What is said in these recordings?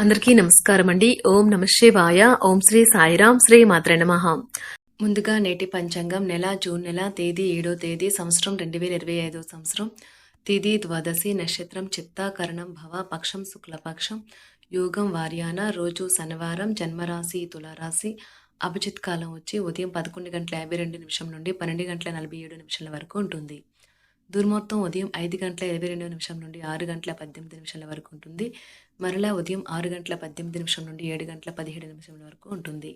అందరికీ నమస్కారం అండి ఓం నమ శివాయ. ఓం శ్రీ సాయిరాం శ్రీ మాత్ర నమః. ముందుగా నేటి పంచాంగం నెల జూన్ నెల తేదీ ఏడో తేదీ సంవత్సరం రెండు వేల ఇరవై ఐదో సంవత్సరం. తేదీ ద్వాదశి నక్షత్రం చిత్తాకరణం భవ పక్షం శుక్లపక్షం యోగం వార్యాన రోజు శనివారం జన్మరాశి తులారాశి అభిజిత్ కాలం వచ్చి ఉదయం పదకొండు గంటల యాభై రెండు నిమిషం నుండి పన్నెండు గంటల నలభై ఏడు నిమిషాల వరకు ఉంటుంది. దుర్ముహూర్తం ఉదయం ఐదు గంటల ఇరవై రెండు నిమిషం నుండి ఆరు గంటల పద్దెనిమిది నిమిషాల వరకు ఉంటుంది. మరలా ఉదయం ఆరు గంటల పద్దెనిమిది నిమిషం నుండి ఏడు గంటల పదిహేడు నిమిషాల వరకు ఉంటుంది.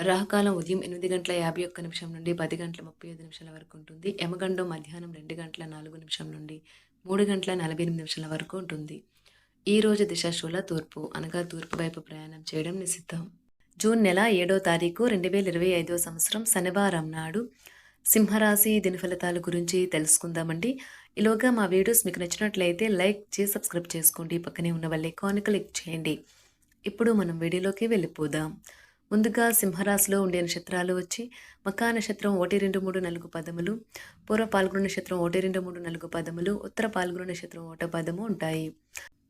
రాహుకాలం ఉదయం ఎనిమిది గంటల యాభై ఒక్క నిమిషం నుండి పది గంటల ముప్పై ఐదు నిమిషాల వరకు ఉంటుంది. యమగండం మధ్యాహ్నం రెండు గంటల నాలుగు నిమిషం నుండి మూడు గంటల నలభై ఎనిమిది నిమిషాల వరకు ఉంటుంది. ఈ రోజు దిశాశూల తూర్పు అనగా తూర్పు వైపు ప్రయాణం చేయడం నిషిద్ధం. జూన్ నెల ఏడో తారీఖు రెండు వేల ఇరవై ఐదో సంవత్సరం శనివారం నాడు సింహరాశి దిన ఫలితాల గురించి తెలుసుకుందామండి. ఈలోగా మా వీడియోస్ మీకు నచ్చినట్లయితే లైక్ చేసి సబ్స్క్రైబ్ చేసుకోండి. పక్కనే ఉన్న వాళ్ళ ఐకాన్ క్లిక్ చేయండి. ఇప్పుడు మనం వీడియోలోకి వెళ్ళిపోదాం. ముందుగా సింహరాశిలో ఉండే నక్షత్రాలు వచ్చి మకా నక్షత్రం ఒకటి రెండు మూడు నాలుగు పదములు పూర్వ పాల్గొన నక్షత్రం ఒకటి రెండు మూడు నాలుగు పదములు ఉత్తర పాల్గొన నక్షత్రం ఒకటో పదము ఉంటాయి.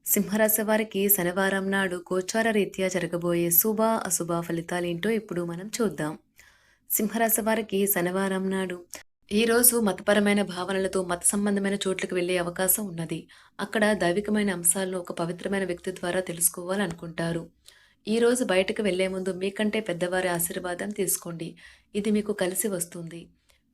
సింహరాశి వారికి శనివారం నాడు గోచార రీత్యా జరగబోయే శుభ అశుభ ఫలితాలేంటో ఇప్పుడు మనం చూద్దాం. సింహరాశి వారికి శనివారం నాడు. ఈ రోజు మతపరమైన భావనలతో మత సంబంధమైన చోట్లకు వెళ్ళే అవకాశం ఉన్నది. అక్కడ దైవికమైన అంశాలను ఒక పవిత్రమైన వ్యక్తి ద్వారా తెలుసుకోవాలనుకుంటారు. ఈరోజు బయటకు వెళ్ళే ముందు మీకంటే పెద్దవారి ఆశీర్వాదం తీసుకోండి. ఇది మీకు కలిసి వస్తుంది.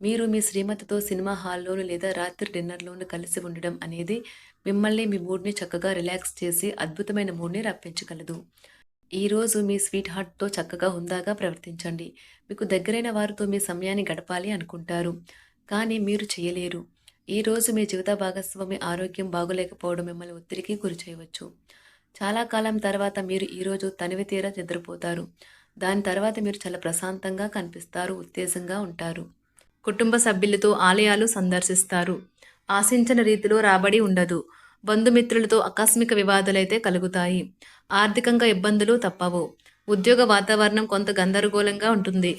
మీరు మీ శ్రీమతితో సినిమా హాల్లోను లేదా రాత్రి డిన్నర్లోను కలిసి ఉండడం అనేది మిమ్మల్ని మీ మూడ్ని చక్కగా రిలాక్స్ చేసి అద్భుతమైన మూడ్ని రప్పించగలదు. ఈరోజు మీ స్వీట్ హార్ట్తో చక్కగా హుందాగా ప్రవర్తించండి. మీకు దగ్గరైన వారితో మీ సమయాన్ని గడపాలి అనుకుంటారు. కానీ మీరు చేయలేరు. ఈ రోజు మీ జీవిత భాగస్వామి ఆరోగ్యం బాగోలేకపోవడం మిమ్మల్ని ఒత్తిడికి గురి చేయవచ్చు. చాలా కాలం తర్వాత మీరు ఈరోజు తనివి తీరా నిద్రపోతారు. దాని తర్వాత మీరు చాలా ప్రశాంతంగా కనిపిస్తారు ఉత్తేజంగా ఉంటారు. కుటుంబ సభ్యులతో ఆలయాలు సందర్శిస్తారు. ఆశించిన రీతిలో రాబడి ఉండదు. బంధుమిత్రులతో ఆకస్మిక వివాదాలైతే కలుగుతాయి. ఆర్థికంగా ఇబ్బందులు తప్పవు. ఉద్యోగ వాతావరణం కొంత గందరగోళంగా ఉంటుంది.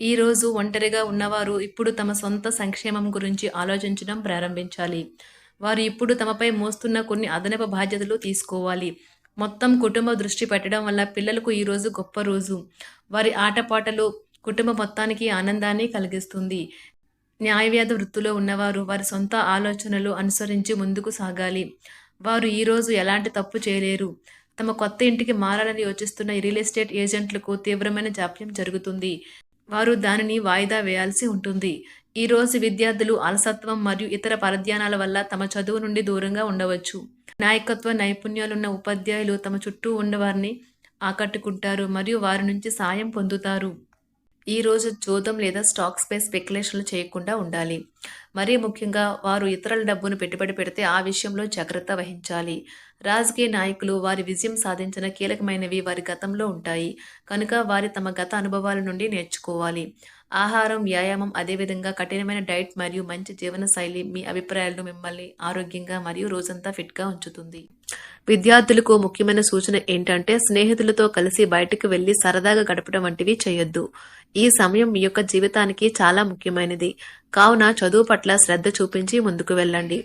ఈ రోజు ఒంటరిగా ఉన్నవారు ఇప్పుడు తమ సొంత సంక్షేమం గురించి ఆలోచించడం ప్రారంభించాలి. వారు ఇప్పుడు తమపై మోస్తున్న కొన్ని అదనపు బాధ్యతలు తీసుకోవాలి. మొత్తం కుటుంబ దృష్టి పెట్టడం వల్ల పిల్లలకు ఈ రోజు గొప్ప రోజు. వారి ఆటపాటలు కుటుంబ మొత్తానికి ఆనందాన్ని కలిగిస్తుంది. న్యాయవ్యాధ వృత్తిలో ఉన్నవారు వారి సొంత ఆలోచనలు అనుసరించి ముందుకు సాగాలి. వారు ఈరోజు ఎలాంటి తప్పు చేయలేరు. తమ కొత్త ఇంటికి మారాలని యోచిస్తున్న రియల్ ఎస్టేట్ ఏజెంట్లకు తీవ్రమైన జాప్యం జరుగుతుంది. వారు దానిని వాయిదా వేయాల్సి ఉంటుంది. ఈ రోజు విద్యార్థులు అలసత్వం మరియు ఇతర పరధ్యానాల వల్ల తమ చదువు నుండి దూరంగా ఉండవచ్చు. నాయకత్వ నైపుణ్యాలున్న ఉపాధ్యాయులు తమ చుట్టూ ఉన్నవారిని ఆకట్టుకుంటారు మరియు వారి నుంచి సాయం పొందుతారు. ఈ రోజు జోదం లేదా స్టాక్స్ పై స్పెక్యులేషన్లు చేయకుండా ఉండాలి. మరీ ముఖ్యంగా వారు ఇతరుల డబ్బును పెట్టుబడి పెడితే ఆ విషయంలో జాగ్రత్త వహించాలి. రాజకీయ నాయకులు వారి విజయం సాధించిన కీలకమైనవి వారి గతంలో ఉంటాయి. కనుక వారి తమ గత అనుభవాల నుండి నేర్చుకోవాలి. ఆహారం వ్యాయామం అదేవిధంగా కఠినమైన డైట్ మరియు మంచి జీవనశైలి మీ అభిప్రాయాలను మిమ్మల్ని ఆరోగ్యంగా మరియు రోజంతా ఫిట్గా ఉంచుతుంది. విద్యార్థులకు ముఖ్యమైన సూచన ఏంటంటే స్నేహితులతో కలిసి బయటకు వెళ్ళి సరదాగా గడపడం వంటివి చేయొద్దు. ఈ సమయం మీ యొక్క జీవితానికి చాలా ముఖ్యమైనది. కావున చదువు పట్ల శ్రద్ధ చూపించి ముందుకు వెళ్ళండి.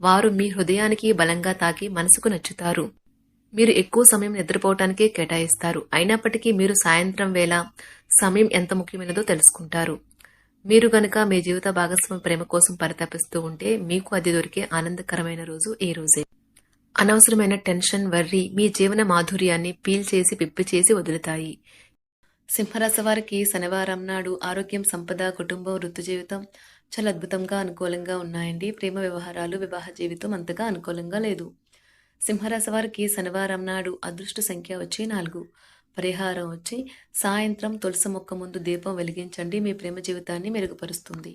వారు మీ హృదయానికి బలంగా తాకి మనసుకు నచ్చుతారు. మీరు ఎక్కువ సమయం నిద్రపోవటానికే కేటాయిస్తారు. అయినప్పటికీ మీరు సాయంత్రం వేళ సమయం ఎంత ముఖ్యమైనదో తెలుసుకుంటారు. మీరు గనక మీ జీవిత భాగస్వామి ప్రేమ కోసం పరితపిస్తూ ఉంటే మీకు అది దొరికే ఆనందకరమైన రోజు ఈ రోజే. అనవసరమైన టెన్షన్ వర్రీ మీ జీవన మాధుర్యాన్ని పీల్ చేసి పిప్పి చేసి వదులుతాయి. సింహరాశి వారికి శనివారం నాడు ఆరోగ్యం సంపద కుటుంబం వృత్తి జీవితం చాలా అద్భుతంగా అనుకూలంగా ఉన్నాయండి. ప్రేమ వ్యవహారాలు వివాహ జీవితం అంతగా అనుకూలంగా లేదు. సింహరాశి వారికి శనివారం నాడు అదృష్ట సంఖ్య వచ్చి నాలుగు. పరిహారం వచ్చి సాయంత్రం తులసి మొక్క ముందు దీపం వెలిగించండి. మీ ప్రేమ జీవితాన్ని మెరుగుపరుస్తుంది.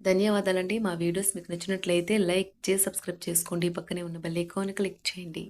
ధన్యవాదాలండి. మా వీడియోస్ మీకు నచ్చినట్లయితే లైక్ చేసి సబ్స్క్రైబ్ చేసుకోండి. పక్కనే ఉన్న బెల్ ఐకాన్ క్లిక్ చేయండి.